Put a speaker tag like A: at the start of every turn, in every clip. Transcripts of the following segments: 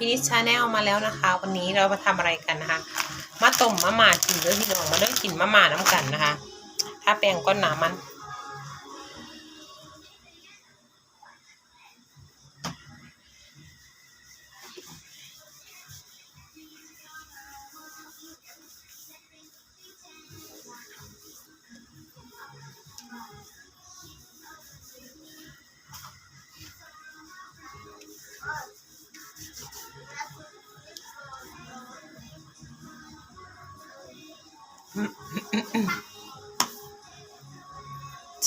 A: พินิชชาแนลมาแล้วนะคะ วันนี้เรามาทำอะไรกันนะคะมาต้มมะม่ากินด้วยพี่น้องมาเลิกกินมะม่าน้ำกันนะคะ ถ้าแปลงก้นหนามัน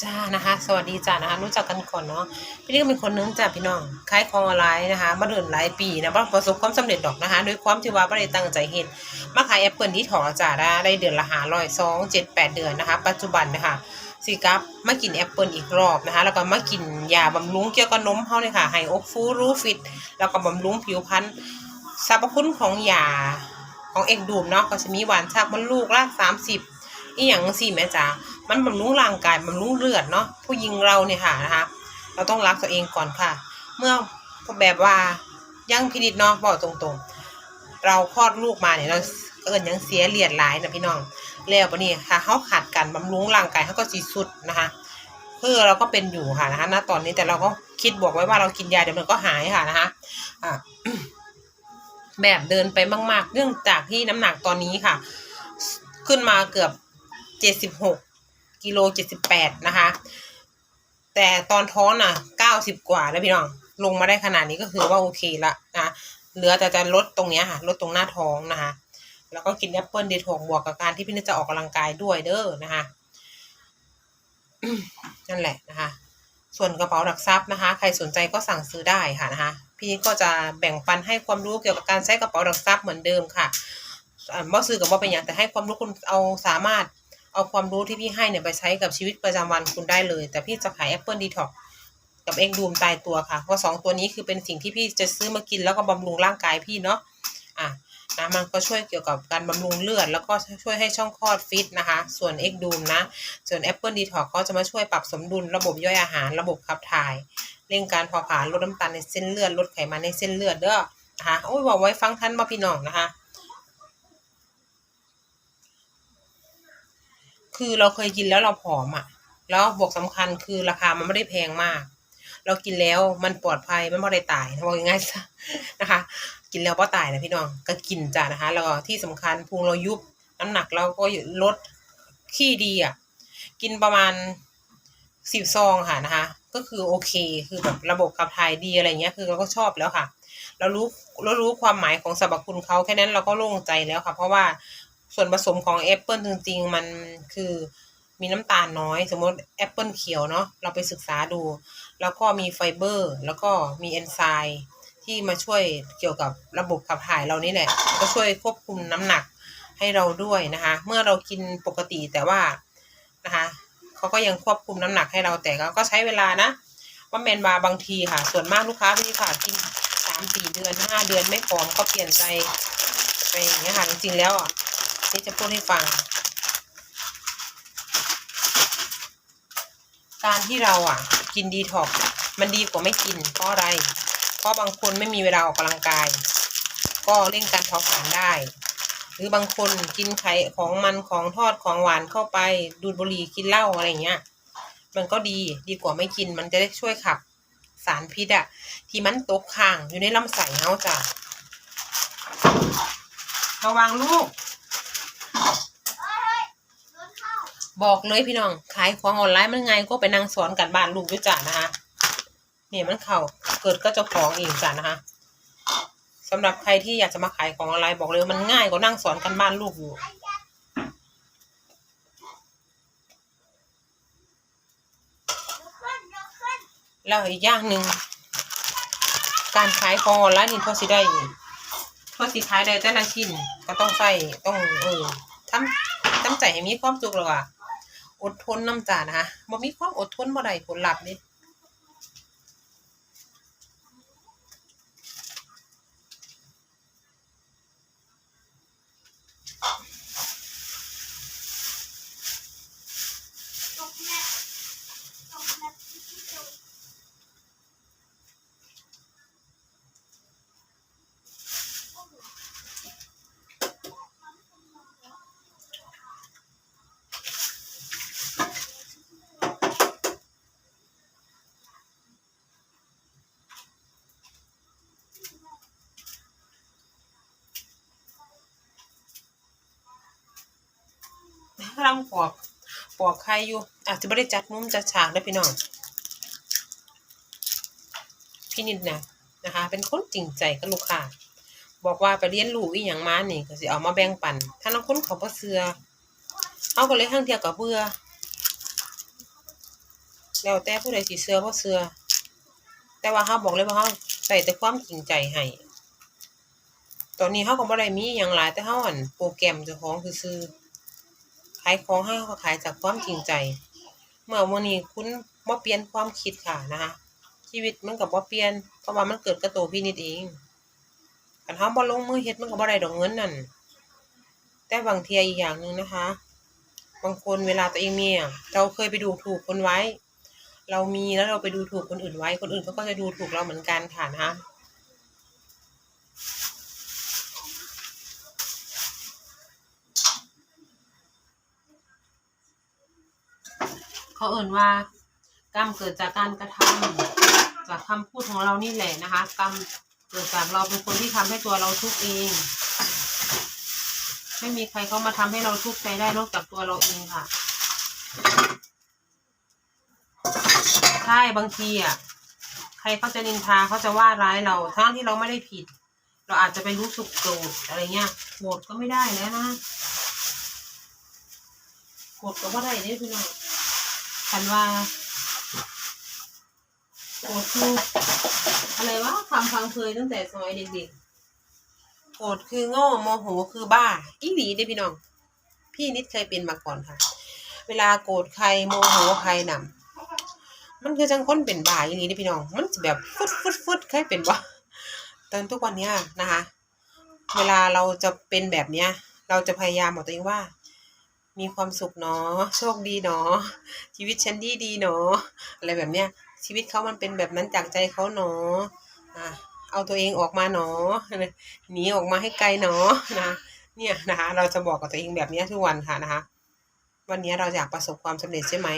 A: จ้านะคะ สวัสดีจ้านะคะ รู้จักกันก่อนเนาะพี่นี่ก็เป็นคนนึงจ้าพี่น้องขายของออนไลน์นะคะ มาเดินหลายปีนะประสบความสำเร็จดอกนะคะด้วยความที่ว่าไม่ได้ตั้งใจเห็นมาขายแอปเปิลที่ถอจ้าได้เดือนละหาร้อยสองเจ็ดแปดเดือนนะคะ ปัจจุบันนะคะสิกับมากินแอปเปิลอีกรอบนะคะ แล้วก็มากินยาบำรุงเกี่ยวกับนมเขาเลยค่ะไฮโอฟูรูฟิต แล้วก็บำรุงผิวพรรณสรรพคุณของยา ของเอกดูมเนาะก็จะมีหวานชากมดลูกรากสามสิบอีหยังสี่แม่จ๋ามันบำรุงร่างกายบำรุงเลือดเนาะผู้หญิงเราเนี่ยค่ะนะคะ เราต้องรักตัวเองก่อนค่ะ เมื่อแบบว่าย่างพินิจเนาะบอกตรงๆ เราคลอดลูกมาเนี่ยเราเอิญยังเสียเลียดหลายนะพี่น้อง แล้วปะนี่ค่ะเขาขาดการบำรุงร่างกายเขาก็สีสุดนะคะเพื่อเราก็เป็นอยู่ค่ะนะคะณตอนนี้แต่เราก็คิดบวกไว้ว่าเรากินยาเดี๋ยวมันก็หายค่ะนะคะอ่า แบบเดินไปมากๆ เนื่องจากที่น้ำหนักตอนนี้ค่ะ ขึ้นมาเกือบเจ็ดสิบหกกิโลเจ็ดสิบแปดนะคะ แต่ตอนท้องน่ะเก้าสิบกว่าแล้วพี่น้องลงมาได้ขนาดนี้ก็คือว่าโอเคละนะเหลือแต่จะลดตรงเนี้ยค่ะ ลดตรงหน้าท้องนะคะ แล้วก็กินแอปเปิลเดทอกบวกกับการที่พี่นิดจะออกกำลังกายด้วยเด้อนะคะนั่นแหละนะคะ ส่วนกระเป๋าหลักทรัพย์นะคะ ใครสนใจก็สั่งซื้อได้ค่ะนะคะ พี่ก็จะแบ่งปันให้ความรู้เกี่ยวกับการใช้กระเป๋าหลักทรัพย์เหมือนเดิมค่ะอ่าบ่ซื้อกับบ่เป็นอย่างแต่ให้ความรู้คุณเอาสามารถเอาความรู้ที่พี่ให้เนี่ยไปใช้กับชีวิตประจำวันคุณได้เลย แต่พี่จะขาย Apple Detox กับเอ็กดูมตายตัวค่ะเพราะสองตัวนี้คือเป็นสิ่งที่พี่จะซื้อมากินแล้วก็บำรุงร่างกายพี่เนาะอะ นะมันก็ช่วยเกี่ยวกับการบำรุงเลือด แล้วก็ช่วยให้ช่องคลอดฟิตนะคะ ส่วนเอ็กดูมนะ ส่วน Apple Detox ก็จะมาช่วยปรับสมดุลระบบย่อยอาหารระบบขับถ่าย เร่งการเผาผลาญลดน้ำตาลในเส้นเลือดลดไขมันในเส้นเลือดเด้อนะคะโอ้ยบอกไว้ฟังท่านมาพี่น้องนะคะ คือเราเคยกินแล้วเราผอมอะ แล้วบวกสำคัญคือราคามันไม่ได้แพงมาก เรากินแล้วมันปลอดภัยมันไม่ได้ตายนะบอกง่ายๆซะนะคะ กินแล้วก็ตายนะพี่น้องก็กินจ้ะนะคะแล้วที่สำคัญพุงเรายุบน้ำหนักเราก็ลดขี้ดีอะกินประมาณสิบซองค่ะนะคะ ก็คือโอเคคือแบบระบบขับถ่ายดีอะไรเงี้ยคือเราก็ชอบแล้วค่ะ เรารู้เรารู้ความหมายของสรรพคุณเขาแค่นั้นเราก็โล่งใจแล้วค่ะ เพราะว่าส่วนผสมของแอปเปิลจริงๆ มันคือมีน้ำตาลน้อย สมมติแอปเปิลเขียวเนาะเราไปศึกษาดู แล้วก็มีไฟเบอร์ แล้วก็มีเอนไซม์ที่มาช่วยเกี่ยวกับระบบขับถ่ายเรานี่แหละ ก็ช่วยควบคุมน้ำหนักให้เราด้วยนะคะ เมื่อเรากินปกติแต่ว่านะคะเขาก็ยังควบคุมน้ำหนักให้เราแต่ก็ใช้เวลานะว่าแมนบาบางทีค่ะ ส่วนมากลูกค้าที่ค่ะกินสามสี่เดือนห้าเดือนไม่พร้อมก็เปลี่ยนใจไปอย่างเงี้ยค่ะจริงๆแล้วอะนี่จะพูดให้ฟัง การที่เราอะ กินดีท็อกมันดีกว่าไม่กินเพราะอะไร เพราะบางคนไม่มีเวลาออกกำลังกาย ก็เร่งการเผาผลาญได้ หรือบางคนกินไข่ของมันของทอดของหวานเข้าไป ดูดบุหรี่กินเหล้าอะไรเงี้ย มันก็ดีดีกว่าไม่กิน มันจะได้ช่วยขับสารพิษอะที่มันตกค้างอยู่ในลำไส้เฮาจ้ะระวังลูก บอกเลยพี่น้อง ขายของออนไลน์มันไงก็ไปนั่งสอนกันบ้านลูกด้วยจ้ะนะคะเนี่ยมันเข่าเกิดก็จะของเองจ้ะนะคะสำหรับใครที่อยากจะมาขายของออนไลน์บอกเลยมันง่ายกว่านั่งสอนกันบ้านลูกอยู่แล้วอีกอย่างหนึ่งการขายของออนไลน์นี่พอสิได้พอสิขายได้แต่ละชิ้นก็ต้องใส่ต้องเออทำทำใจให้มีความสุขแล้วอะ อดทนน้ำจานะคะบ่มีความอดทนบ่ได้ผลลัพธ์เำลังปอกปอกไข่อยู่อาจจะไม่ได้จัดมุมจัดฉากได้พี่น้อง พี่นิดนะนะคะ เป็นคนจริงใจกับลูกค้าบอกว่าไปเรียนรู้อีหยังมานี่ก็สิเอามาแบ่งปัน ถ้านักคนเขาบ่เสือเอาก็เลยทั้งเทียวกับเบื่อแล้วแต่ผู้ใดสิเสือบ่เสือแต่ว่าเฮาบอกเลยว่าเฮาใส่แต่ความจริงใจให้ตอนนี้เฮาก็บ่ได้มีหยังหลายแต่เฮาอั่นโปรแกรมจ้าของคือซื่อ ขายของให้เฮาขายจากความจริงใจ เมื่อมื้อนี้คุณบ่เปลี่ยนความคิดค่ะนะคะ ชีวิตมันก็บ่เปลี่ยน เพราะว่ามันเกิดกับตัวพี่นิดเองคันเฮาบ่ลงมือเฮ็ดมันก็บ่ได้ดอกเงินนั่นแต่บางเทียอีกอย่างหนึ่งนะคะ บางคนเวลาตัวเองมีอะเราเคยไปดูถูกคนไว้ เรามีแล้วเราไปดูถูกคนอื่นไว้ คนอื่นเขาก็จะดูถูกเราเหมือนกันค่ะนะคะ เขาเอ่นว่ากรรมเกิดจากการกระทำจากคำพูดของเรานี่แหละนะคะ กรรมเกิดจากเราเป็นคนที่ทำให้ตัวเราทุกข์เอง ไม่มีใครเขามาทำให้เราทุกข์ใจได้นอกจากตัวเราเองค่ะใช่บางทีอะใครเขาจะนินทาเขาจะว่าร้ายเรา ทั้งที่เราไม่ได้ผิด เราอาจจะไปรู้สึกโกรธอะไรเงี้ยโกรธก็ไม่ได้แล้วนะโกรธก็ไม่ได้เนี่ยพี่น้อง ฉันว่าโกรธคืออะไรวะคำพังเคยตั้งแต่สมัยเด็กๆโกรธคือโง่โมโหคือบ้าอีหลีเด้พี่น้อง พี่นิดเคยเป็นมาก่อนค่ะ เวลาโกรธใครโมโหใครนำมันคือจังคนเป็นบ้าอย่างนี้นี่พี่น้อง มันจะแบบฟึดฟึดฟึดเคยเป็นวะตอนทุกวันเนี้ยนะคะ เวลาเราจะเป็นแบบเนี้ย เราจะพยายามบอกตัวเองว่า มีความสุขเนาะโชคดีเนาะชีวิตฉันดีดีเนาะอะไรแบบเนี้ยชีวิตเขามันเป็นแบบนั้นจากใจเขาเนาะอะเอาตัวเองออกมาเนาะหนีออกมาให้ไกลเนาะนะเนี่ยนะคะเราจะบอกกับตัวเองแบบเนี้ยทุกวันค่ะนะคะ วันนี้เราอยากประสบความสำเร็จใช่ไหม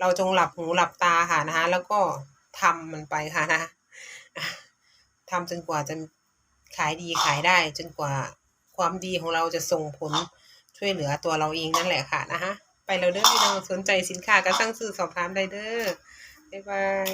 A: เราจงหลับหูหลับตาค่ะนะคะ แล้วก็ทำมันไปค่ะนะทำจนกว่าจะขายดีขายได้ จนกว่าความดีของเราจะส่งผล ช่วยเหลือตัวเราเองนั่นแหละค่ะนะคะ ไปเราเด้อพี่น้องสนใจสินค้าก็สั่งซื้อสอบถามได้เด้อบ๊ายบาย